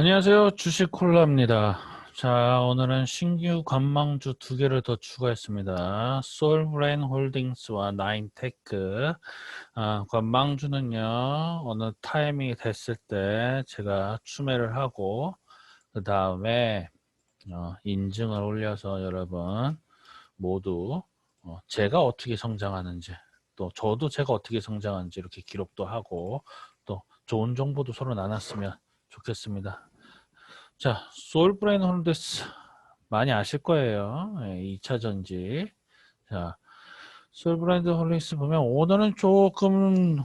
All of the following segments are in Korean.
안녕하세요. 주식 콜라입니다. 자, 오늘은 신규 관망주 두 개를 더 추가했습니다. 솔브레인 홀딩스와 나인테크. 아, 관망주는요, 어느 타이밍이 됐을 때 제가 추매를 하고, 그 다음에 어, 인증을 올려서 여러분 모두 어, 제가 어떻게 성장하는지, 또 저도 제가 어떻게 성장하는지 이렇게 기록도 하고, 또 좋은 정보도 서로 나눴으면 좋겠습니다. 자, 솔브레인 홀드스 많이 아실 거예요. 네, 2차 전지. 자, 솔브레인 홀드스 보면 오늘은 조금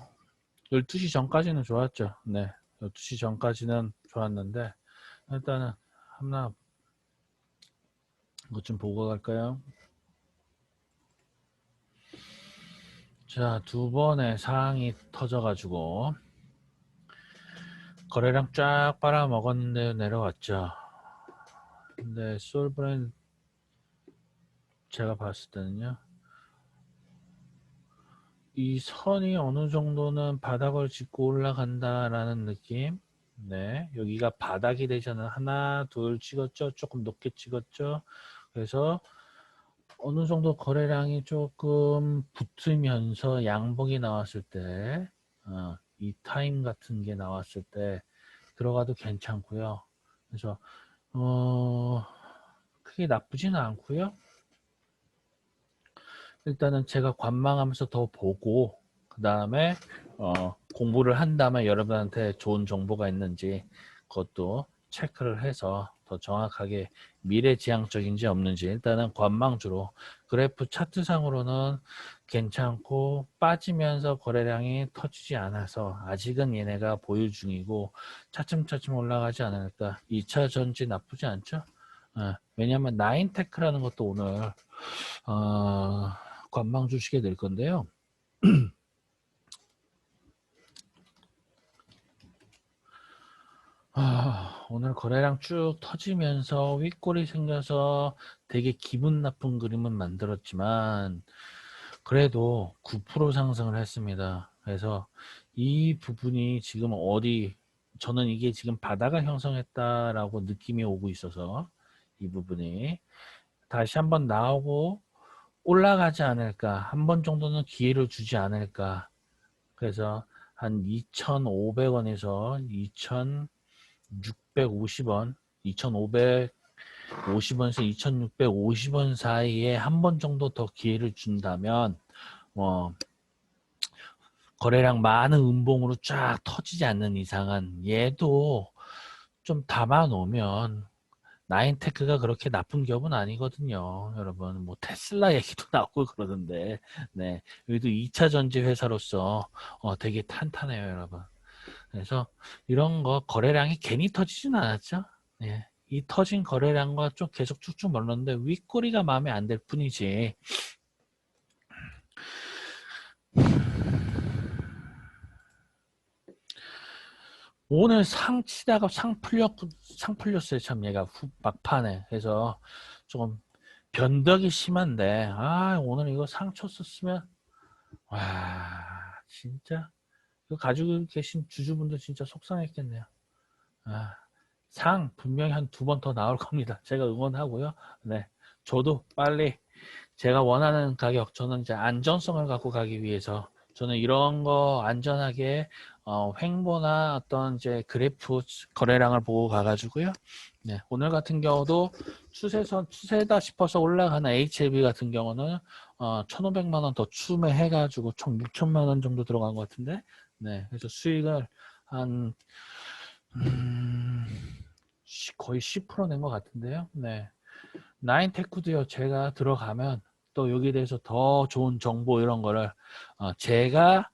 12시 전까지는 좋았죠. 네. 12시 전까지는 좋았는데 일단은 하나 이것 좀 보고 갈까요? 자, 두 번의 상황이 터져가지고 거래량 쫙 빨아먹었는데 내려왔죠. 근데 솔브랜 제가 봤을 때는요. 이 선이 어느 정도는 바닥을 짚고 올라간다라는 느낌. 네, 여기가 바닥이 되잖아. 하나, 둘 찍었죠. 조금 높게 찍었죠. 그래서 어느 정도 거래량이 조금 붙으면서 양봉이 나왔을 때, 어, 이 타임 같은 게 나왔을 때 들어가도 괜찮고요. 그래서 어 크게 나쁘지는 않고요. 일단은 제가 관망하면서 더 보고 그 다음에 어 공부를 한 다음에 여러분한테 좋은 정보가 있는지 그것도 체크를 해서 더 정확하게 미래지향적인지 없는지. 일단은 관망주로 그래프 차트상으로는 괜찮고 빠지면서 거래량이 터지지 않아서 아직은 얘네가 보유 중이고 차츰차츰 올라가지 않을까. 2차 전지 나쁘지 않죠? 어, 왜냐하면 나인테크라는 것도 오늘 어, 관망 주시게 될 건데요. 아, 오늘 거래량 쭉 터지면서 윗골이 생겨서 되게 기분 나쁜 그림은 만들었지만 그래도 9% 상승을 했습니다. 그래서 이 부분이 지금 어디 저는 이게 지금 바다가 형성했다라고 느낌이 오고 있어서 이 부분이 다시 한번 나오고 올라가지 않을까 한 번 정도는 기회를 주지 않을까 그래서 한 2,500원에서 2,000 650원, 2,550원에서 2,650원 사이에 한 번 정도 더 기회를 준다면 뭐 거래량 많은 음봉으로 쫙 터지지 않는 이상은 얘도 좀 담아 놓으면 나인테크가 그렇게 나쁜 기업은 아니거든요. 여러분 뭐 테슬라 얘기도 나오고 그러던데 네 여기도 2차 전지 회사로서 어, 되게 탄탄해요 여러분. 그래서 이런 거 거래량이 괜히 터지진 않았죠. 예. 이 터진 거래량과 좀 계속 쭉쭉 멀렀는데 윗꼬리가 마음에 안들 뿐이지. 오늘 상 치다가 상 풀렸 상 풀렸어요 참 얘가 후, 막판에 그래서 조금 변덕이 심한데 아 오늘 이거 상 쳤었으면 와 진짜 그 가지고 계신 주주분들 진짜 속상했겠네요. 아, 상 분명히 한 두 번 더 나올 겁니다. 제가 응원하고요. 네, 저도 빨리 제가 원하는 가격, 저는 이제 안전성을 갖고 가기 위해서 저는 이런 거 안전하게 어, 횡보나 어떤 이제 그래프 거래량을 보고 가가지고요. 네, 오늘 같은 경우도 추세선 추세다 싶어서 올라가는 HLB 같은 경우는 어, 1,500만 원 더 추매해가지고 총 6천만 원 정도 들어간 것 같은데 네, 그래서 수익을 한 음, 거의 10%낸 것 같은데요. 네, 나인테크도요. 제가 들어가면 또 여기에 대해서 더 좋은 정보 이런 거를 어, 제가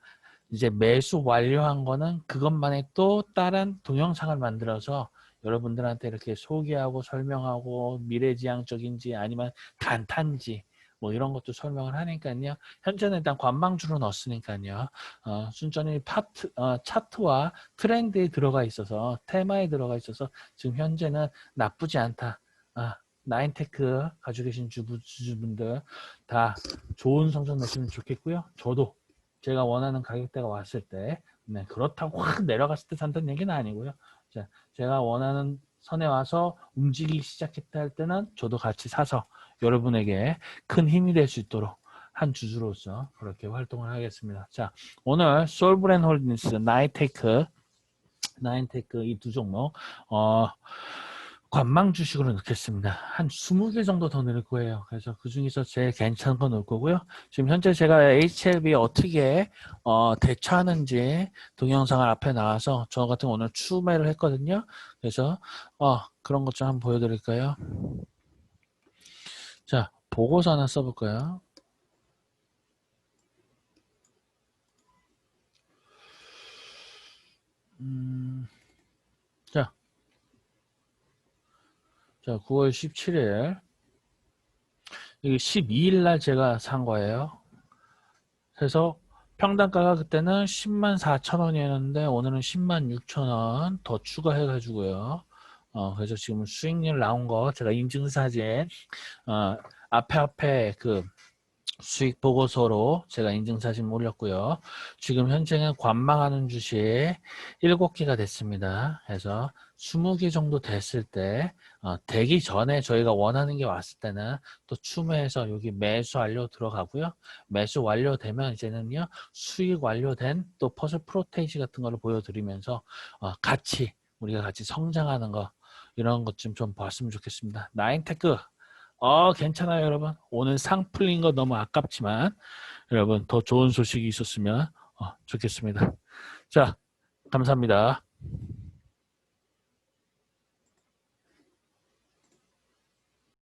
이제 매수 완료한 거는 그것만의 또 다른 동영상을 만들어서 여러분들한테 이렇게 소개하고 설명하고 미래지향적인지 아니면 단탄지 뭐 이런 것도 설명을 하니까요. 현재는 일단 관망주로 넣었으니까요. 어, 순전히 파트, 어, 차트와 트렌드에 들어가 있어서 테마에 들어가 있어서 지금 현재는 나쁘지 않다. 아, 나인테크 가지고 계신 주부, 주주분들 다 좋은 성적 내시면 좋겠고요. 저도 제가 원하는 가격대가 왔을 때 네, 그렇다고 확 내려갔을 때 산다는 얘기는 아니고요. 자, 제가 원하는 선에 와서 움직이기 시작했다 할 때는 저도 같이 사서 여러분에게 큰 힘이 될 수 있도록 한 주주로서 그렇게 활동을 하겠습니다. 자, 오늘 솔브랜 홀딩스, 나이테크, 나인테크 이 두 종목 어, 관망 주식으로 넣겠습니다. 한 20개 정도 더 넣을 거예요. 그래서 그 중에서 제일 괜찮은 거 넣을 거고요. 지금 현재 제가 HLB 어떻게 어, 대처하는지 동영상을 앞에 나와서 저 같은 오늘 추매를 했거든요. 그래서 어, 그런 것 좀 한번 보여드릴까요? 자, 보고서 하나 써볼까요? 음, 자, 자, 9월 17일. 이게 12일 날 제가 산 거예요. 그래서 평단가가 그때는 10만 4천 원이었는데 오늘은 10만 6천 원 더 추가해 가지고요. 어, 그래서 지금 수익률 나온 거 제가 인증사진 어, 앞에 앞에 그 수익 보고서로 제가 인증사진 올렸고요. 지금 현재는 관망하는 주식 7개가 됐습니다. 그래서 20개 정도 됐을 때 어, 되기 전에 저희가 원하는 게 왔을 때는 또 추매해서 여기 매수 완료 들어가고요. 매수 완료되면 이제는요 수익 완료된 또 퍼즐 프로테이지 같은 거를 보여드리면서 어, 같이 우리가 같이 성장하는 거 이런 것 좀좀 봤으면 좋겠습니다. 나인테크 어 괜찮아요 여러분 오늘 상 풀린 거 너무 아깝지만 여러분 더 좋은 소식이 있었으면 어, 좋겠습니다. 자 감사합니다.